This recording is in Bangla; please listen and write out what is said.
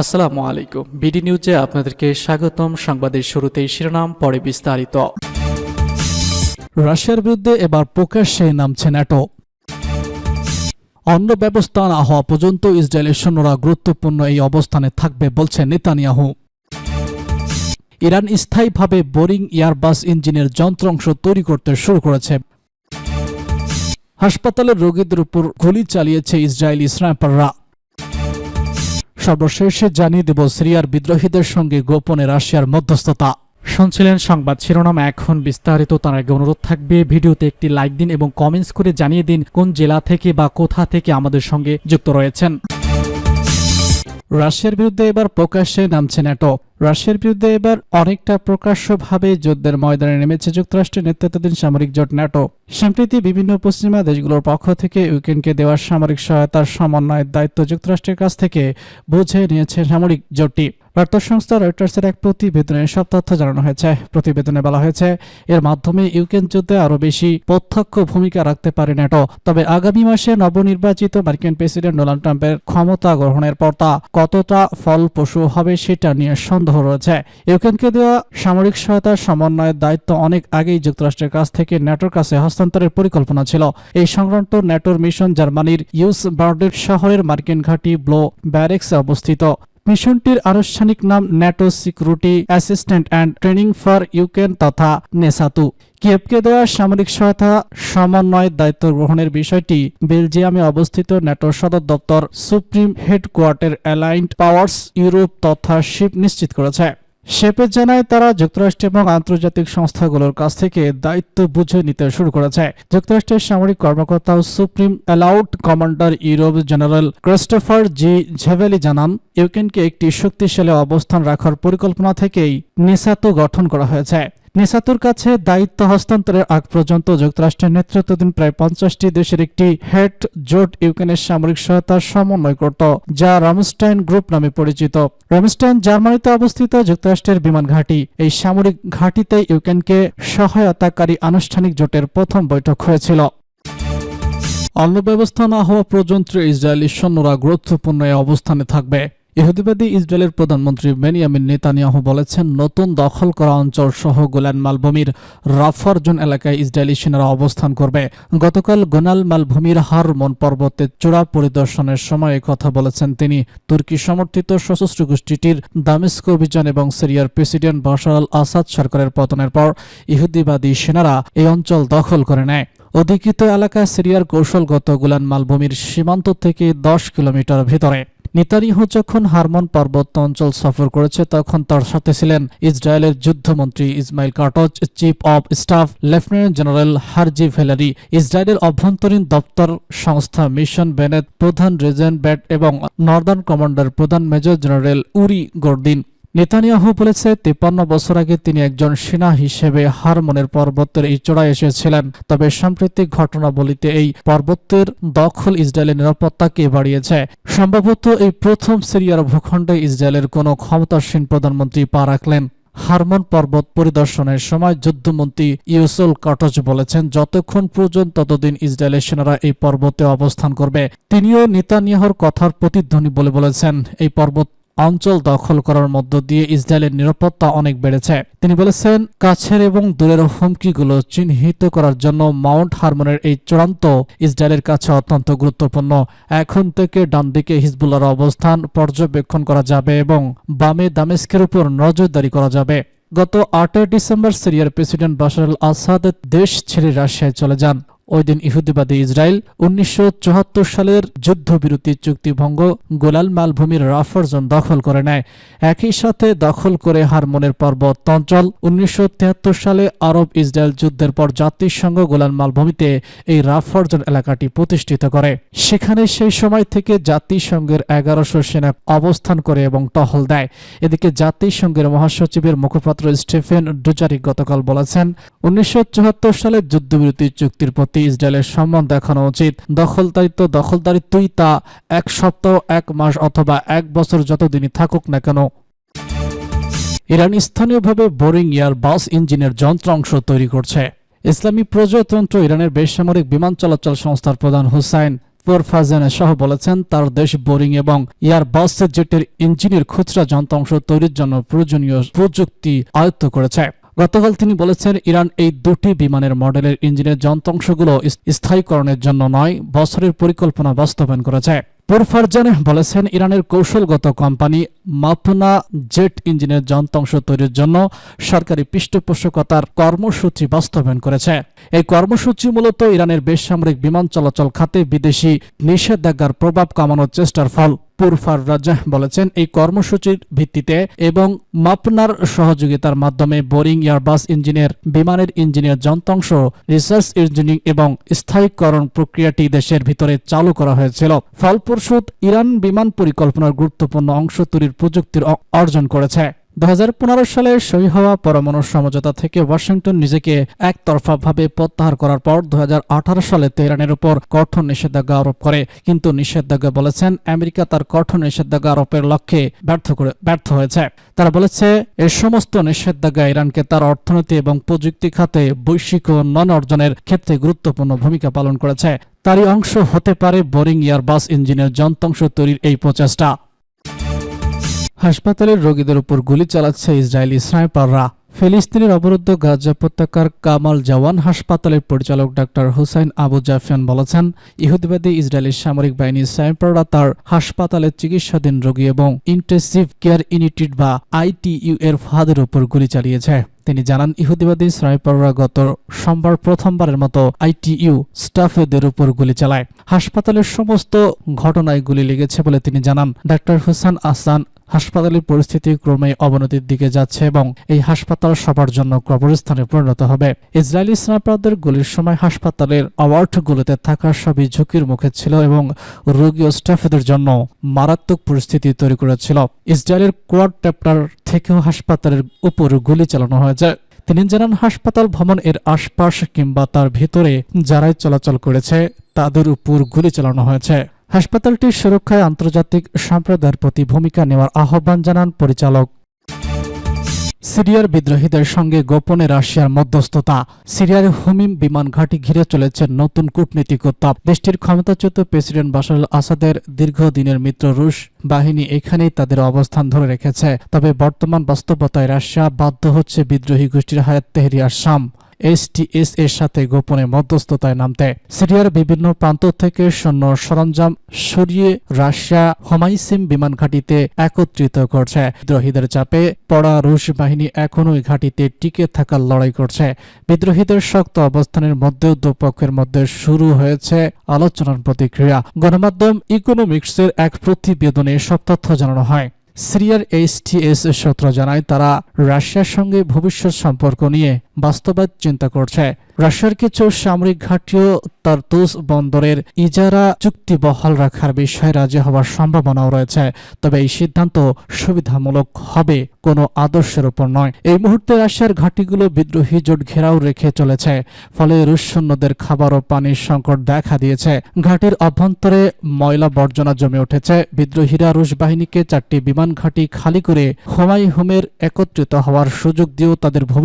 আসসালামু আলাইকুম। বিডি নিউজে আপনাদেরকে স্বাগতম। সংবাদের শুরুতেই শিরোনাম, পরে বিস্তারিত। রাশিয়ার বিরুদ্ধে এবার প্রকাশ্যে নামছে ন্যাটো। অন্য ব্যবস্থা না হওয়া পর্যন্ত ইসরায়েলের সৈন্যরা গুরুত্বপূর্ণ এই অবস্থানে থাকবে বলছে নেতানিয়াহু। ইরান স্থায়ীভাবে বোরিং এয়ারবাস ইঞ্জিনের যন্ত্রাংশ তৈরি করতে শুরু করেছে। হাসপাতালের রোগীদের উপর গুলি চালিয়েছে ইসরায়েলি স্নাইপাররা। সর্বশেষে জানিয়ে দেব, সিরিয়ার বিদ্রোহীদের সঙ্গে গোপনে রাশিয়ার মধ্যস্থতা। শুনছিলেন সংবাদ শিরোনাম, এখন বিস্তারিত, তার আগে অনুরোধ থাকবে, ভিডিওতে একটি লাইক দিন এবং কমেন্টস করে জানিয়ে দিন কোন জেলা থেকে বা কোথা থেকে আমাদের সঙ্গে যুক্ত রয়েছেন। রাশিয়ার বিরুদ্ধে এবার প্রকাশ্যে নামছে ন্যাটো। রাশিয়ার বিরুদ্ধে এবার অনেকটা প্রকাশ্যভাবে যুদ্ধের ময়দানে নেমেছে যুক্তরাষ্ট্রের নেতৃত্বাধীন সামরিক জোট ন্যাটো। সম্প্রতি বিভিন্ন পশ্চিমা দেশগুলোর পক্ষ থেকে ইউক্রেনকে দেওয়ার সামরিক সহায়তার সমন্বয়ের দায়িত্ব যুক্তরাষ্ট্রের কাছ থেকে বুঝে নিয়েছে সামরিক জোটটি। বার্তা সংস্থা রয়টার্সের এক প্রতিবেদনে সব তথ্য জানানো হয়েছে। প্রতিবেদনে বলা হয়েছে, এর মাধ্যমে ইউক্রেন যুদ্ধে আরও বেশি প্রত্যক্ষ ভূমিকা রাখতে পারে ন্যাটো। তবে আগামী মাসে নবনির্বাচিত মার্কিন প্রেসিডেন্ট ডোনাল্ড ট্রাম্পের ক্ষমতা গ্রহণের পর তা কতটা ফলপ্রসূ হবে সেটা নিয়ে সন্দেহ রয়েছে। ইউক্রেনকে দেওয়া সামরিক সহায়তার সমন্বয়ের দায়িত্ব অনেক আগেই যুক্তরাষ্ট্রের কাছ থেকে ন্যাটোর কাছে হস্তান্তরের পরিকল্পনা ছিল। এই সংক্রান্ত ন্যাটোর মিশন জার্মানির ইউস বার্ডের শহরের মার্কিন ঘাঁটি ব্লো ব্যারেক্সে অবস্থিত। মিশনটির আনুষ্ঠানিক নাম NATO security assistant and training for Ukraine তথা নেসাতু। কিয়েভকে দেওয়া সামরিক সহায়তা সমন্বয়ের দায়িত্ব গ্রহণের বিষয়টি বেলজিয়ামে অবস্থিত ন্যাটোর সদর দপ্তর supreme headquarter allied powers Europe তথা শিপ নিশ্চিত করেছে। শেপে জানায় তারা যুক্তরাষ্ট্র এবং আন্তর্জাতিক সংস্থাগুলোর কাছ থেকে দায়িত্ব বুঝে নিতে শুরু করেছে। যুক্তরাষ্ট্রের সামরিক কর্মকর্তা supreme allied commander Europe general Christopher G ঝেভেলি জানান, ইউক্রেনকে একটি শক্তিশালী অবস্থান রাখার পরিকল্পনা থেকেই নেসাতো গঠন করা হয়েছে। নেসাতুর কাছে দায়িত্ব হস্তান্তরের আগ পর্যন্ত যুক্তরাষ্ট্রের নেতৃত্বাধীন প্রায় পঞ্চাশটি দেশের একটি হেড জোট ইউক্রেনের সামরিক সহায়তার সমন্বয় করত যা রামস্টাইন গ্রুপ নামে পরিচিত। রামস্টাইন জার্মানিতে অবস্থিত যুক্তরাষ্ট্রের বিমান ঘাঁটি। এই সামরিক ঘাঁটিতে ইউক্রেনকে সহায়তাকারী আনুষ্ঠানিক জোটের প্রথম বৈঠক হয়েছিল। অন্য ব্যবস্থা না হওয়া পর্যন্ত ইসরায়েলি সৈন্যরা গুরুত্বপূর্ণ অবস্থানে থাকবে। ইহুদিবাদী ইসরায়েলের প্রধানমন্ত্রী বেনিয়ামিন নেতানিয়াহু বলেছেন, নতুন দখল করা অঞ্চল সহ গোলান মালভূমির রাফার জোন এলাকায় ইসরায়েলি সেনারা অবস্থান করবে। গতকাল গোনাল মালভূমির হারমন পর্বতের চূড়া পরিদর্শনের সময় কথা বলেছেন তিনি। তুর্কি সমর্থিত সশস্ত্র গোষ্ঠীটির দামেস্ক অভিযান এবং সিরিয়ার প্রেসিডেন্ট বাশার আল আসাদ সরকারের পতনের পর ইহুদিবাদী সেনারা এই অঞ্চল দখল করে নেয়। অধিকৃত এলাকা সিরিয়ার কৌশলগত গোলান মালভূমির সীমান্ত থেকে দশ কিলোমিটার ভিতরে। নেতানিয়াহু যখন হারমন পার্বত্য অঞ্চল সফর করেছে, তখন তার সাথে ছিলেন ইসরায়েলের যুদ্ধমন্ত্রী Ismail Katz chief of staff lieutenant general Herzi Halevi ইসরায়েলের অভ্যন্তরীণ দপ্তর সংস্থা মিশন বেনেত, প্রধান রেজেন্ট ব্যাট এবং নর্দার্ন কমান্ডার প্রধান major general Uri Gordin. Netanyahu বলেছে, তিপ্পান্ন বছর আগে তিনি একজন সেনা হিসেবে হারমোনের পর্বতের এই চূড়ায় এসেছিলেন। তবে সাম্প্রতিক ঘটনাবলিতে এই পর্বতের দখল ইসরায়েলের নিরাপত্তাকে বাড়িয়েছে? সম্ভবত এই প্রথম সিরিয়ার ভূখণ্ডে ইসরায়েলের কোনো ক্ষমতাসীন প্রধানমন্ত্রী পা রাখলেন। হারমন পর্বত পরিদর্শনের সময় যুদ্ধমন্ত্রী ইউসুল কাটজ বলেছেন, যতক্ষণ প্রয়োজন ততদিন ইসরায়েলের সেনারা এই পর্বতে অবস্থান করবে। তিনিও নেতানিয়াহর কথার প্রতিধ্বনি বলে বলেছেন। এই পর্বত অঞ্চল দখল করার মধ্য দিয়ে ইসরায়েলের নিরাপত্তা অনেক বেড়েছে। তিনি বলেছেন, কাছের এবং দূরের হুমকিগুলো চিহ্নিত করার জন্য মাউন্ট হারমোনের এই চূড়ান্ত ইসরায়েলের কাছে অত্যন্ত গুরুত্বপূর্ণ। এখন থেকে ডান দিকে হিজবুল্লার অবস্থান পর্যবেক্ষণ করা যাবে এবং বামে দামেস্কের উপর নজরদারি করা যাবে। গত আটই ডিসেম্বর সিরিয়ার প্রেসিডেন্ট বাশার আল আসাদ দেশ ছেড়ে রাশিয়ায় চলে যান। ওই দিন ইহুদিবাদী ইসরায়েল উনিশশো চুয়াত্তর সালের যুদ্ধবিরতি চুক্তি ভঙ্গ গোলাল মালভূমির রাফার জোন দখল করে নেয়। একই সাথে দখল করে হারমোনের পর্বত অঞ্চল উনিশশো সালে আরব ইসরায়েল যুদ্ধের পর জাতিসংঘ গোলাল মালভূমিতে এই রাফার জোন এলাকাটি প্রতিষ্ঠিত করে। সেখানে সেই সময় থেকে জাতিসংঘের এগারোশো সেনা অবস্থান করে এবং টহল দেয়। এদিকে জাতিসংঘের মহাসচিবের মুখপাত্র স্টেফেন ডুজারিক গতকাল বলেছেন, উনিশশো সালের যুদ্ধবিরতি চুক্তির প্রতি প্রতি ইসরায়েলের সম্মান দেখানো উচিত। দখলদারিত্ব, দখলদারিত্বই তা। এক সপ্তাহ, এক মাস অথবা এক বছর যতদিনই থাকুক না কেন। ইরান স্থানীয়ভাবে বোরিং এয়ার বাস ইঞ্জিনের যন্ত্রাংশ তৈরি করছে। ইসলামী প্রজাতন্ত্র ইরানের বেসামরিক বিমান চলাচল সংস্থার প্রধান হুসাইন পোরফাজেন সহ বলেছেন, তার দেশ বোরিং এবং এয়ারবাস জেটের ইঞ্জিনের খুচরা যন্ত্রাংশ তৈরির জন্য প্রয়োজনীয় প্রযুক্তি আয়ত্ত করেছে। গতকাল তিনি বলেছেন, ইরান এই দুটি বিমানের মডেলের ইঞ্জিনের যন্ত্রাংশগুলো স্থায়ীকরণের জন্য নয়, বছরের পরিকল্পনা বাস্তবায়ন করেছে। পোরফারজান বলেছেন, ইরানের কৌশলগত কোম্পানি মাপনা জেট ইঞ্জিনের যন্ত্রাংশ তৈরির জন্য সরকারি পৃষ্ঠপোষকতার কর্মসূচি বাস্তবায়ন করেছে। এই কর্মসূচি মূলত ইরানের বেসামরিক বিমান চলাচল খাতে বিদেশি নিষেধাজ্ঞার প্রভাব কমানোর চেষ্টার ফল। পুরফার রাজা বলেছেন, এই কর্মসূচির ভিত্তিতে এবং মাপনার সহযোগিতার মাধ্যমে বোরিং এয়ারবাস ইঞ্জিনের, বিমানের ইঞ্জিনিয়ার যন্ত্রাংশ, রিসার্চ ইঞ্জিনিয়ারিং এবং স্থায়ীকরণ প্রক্রিয়াটি দেশের ভিতরে চালু করা হয়েছিল। ফলপ্রসূত ইরান বিমান পরিকল্পনার গুরুত্বপূর্ণ অংশ তৈরির প্রযুক্তির অর্জন করেছে। দু হাজার পনেরো সালে সই হওয়া পরমাণু সমঝোতা থেকে ওয়াশিংটন নিজেকে একতরফাভাবে প্রত্যাহার করার পর দু হাজার আঠারো সালে তেহরানের উপর কঠোর নিষেধাজ্ঞা আরোপ করে। কিন্তু নিষেধাজ্ঞা বলেছেন আমেরিকা তার কঠোর নিষেধাজ্ঞা আরোপের লক্ষ্যে ব্যর্থ করে ব্যর্থ হয়েছে। তারা বলেছে এই সমস্ত নিষেধাজ্ঞা ইরানকে তার অর্থনীতি এবং প্রযুক্তি খাতে বৈশ্বিক উন্নয়ন অর্জনের ক্ষেত্রে গুরুত্বপূর্ণ ভূমিকা পালন করেছে। তারই অংশ হতে পারে বোরিং এয়ারবাস ইঞ্জিনের যন্ত্রাংশ তৈরির এই প্রচেষ্টা। হাসপাতালের রোগীদের উপর গুলি চালাচ্ছে ইসরায়েলি স্নাইপাররা। ফিলিস্তিনের অবরুদ্ধ গাজা উপত্যকার কামাল জওয়ান হাসপাতালের পরিচালক ডাক্তার হুসাইন আবু জাফিয়ান বলেছেন, ইহুদিবাদী ইসরায়েলি সামরিক বাহিনী স্নাইপাররা তার হাসপাতালে চিকিৎসাধীন রোগী এবং ইন্টেন্সিভ কেয়ার ইউনিটেড বা আইটিইউ এর ফাঁদের উপর গুলি চালিয়েছে। তিনি জানান, ইহুদিবাদী স্নাইপাররা গত সোমবার প্রথমবারের মতো আইটিইউ স্টাফেদের উপর গুলি চালায়। হাসপাতালের সমস্ত ঘটনায় গুলি লেগেছে বলে তিনি জানান। ডাক্তার হুসান আহসান হাসপাতালের পরিস্থিতি ক্রমেই অবনতির দিকে যাচ্ছে এবং এই হাসপাতাল সবার জন্য কবরস্থানে পরিণত হবে। ইসরায়েলি স্নাইপারদের গুলির সময় হাসপাতালের অওয়ার্ডগুলোতে থাকা সবই ঝুঁকির মুখে ছিল এবং রোগী ও স্টাফেদের জন্য মারাত্মক পরিস্থিতি তৈরি করেছিল। ইসরায়েলের কোয়াড টেপ্টার থেকেও হাসপাতালের উপর গুলি চালানো হয়েছে। তিনি জানান, হাসপাতাল ভবন এর আশপাশ কিংবা তার ভিতরে যারাই চলাচল করেছে, তাদের উপর গুলি চালানো হয়েছে। হাসপাতালটির সুরক্ষায় আন্তর্জাতিক সম্প্রদায়ের প্রতি ভূমিকা নেওয়ার আহ্বান জানান পরিচালক। সিরিয়ার বিদ্রোহীদের সঙ্গে গোপনে রাশিয়ার মধ্যস্থতা। সিরিয়ার হুমিম বিমান ঘাঁটি ঘিরে চলেছে নতুন কূটনীতিক উত্তাপ। দেশটির ক্ষমতাচ্যুত প্রেসিডেন্ট বাশার আসাদের দীর্ঘদিনের মিত্র রুশ বাহিনী এখানেই তাদের অবস্থান ধরে রেখেছে। তবে বর্তমান বাস্তবতায় রাশিয়া বাধ্য হচ্ছে বিদ্রোহী গোষ্ঠীর হায়াত তেহরিয়ার শাম। এসটিএস এর সাথে গোপনে মধ্যস্থতায় নামতে সিরিয়ার বিভিন্ন প্রান্ত থেকে সৈন্য সরঞ্জাম সরিয়ে রাশিয়া হোমাইসিম বিমান ঘাঁটিতে একত্রিত করছে। বিদ্রোহীদের চাপে পড়া রুশ বাহিনী এখনও ঘাঁটিতে টিকে থাকার লড়াই করছে। বিদ্রোহীদের শক্ত অবস্থানের মধ্যেও দুপক্ষের মধ্যে শুরু হয়েছে আলোচনার প্রতিক্রিয়া। গণমাধ্যম ইকোনমিক্সের এক প্রতিবেদনে সব তথ্য জানানো হয়। সিরিয়ার এইচটিএস সূত্র জানায় তারা রাশিয়ার সঙ্গে ভবিষ্যৎ সম্পর্ক নিয়ে বাস্তবায় চিন্তা করছে। রাশিয়ার কিছু সামরিক ঘাঁটিও তার তুস বন্দরের ইজারা চুক্তি বহাল রাখার বিষয়ে রাজি হওয়ার সম্ভাবনাও রয়েছে। তবে এই সিদ্ধান্ত সুবিধামূলক হবে কোনো আদর্শের উপর নয়। এই মুহূর্তে রাশিয়ার ঘাঁটিগুলো বিদ্রোহী জোট ঘেরাও রেখে চলেছে, ফলে রুশ সৈন্যদের খাবার ও পানির সংকট দেখা দিয়েছে। ঘাটির অভ্যন্তরে ময়লা বর্জনা জমে উঠেছে। বিদ্রোহীরা রুশ বাহিনীকে চারটি বিমান ঘাঁটি খালি করে হোমাই হোমের একত্রিত হওয়ার সুযোগ দিয়েও তাদের ভবিষ্যৎ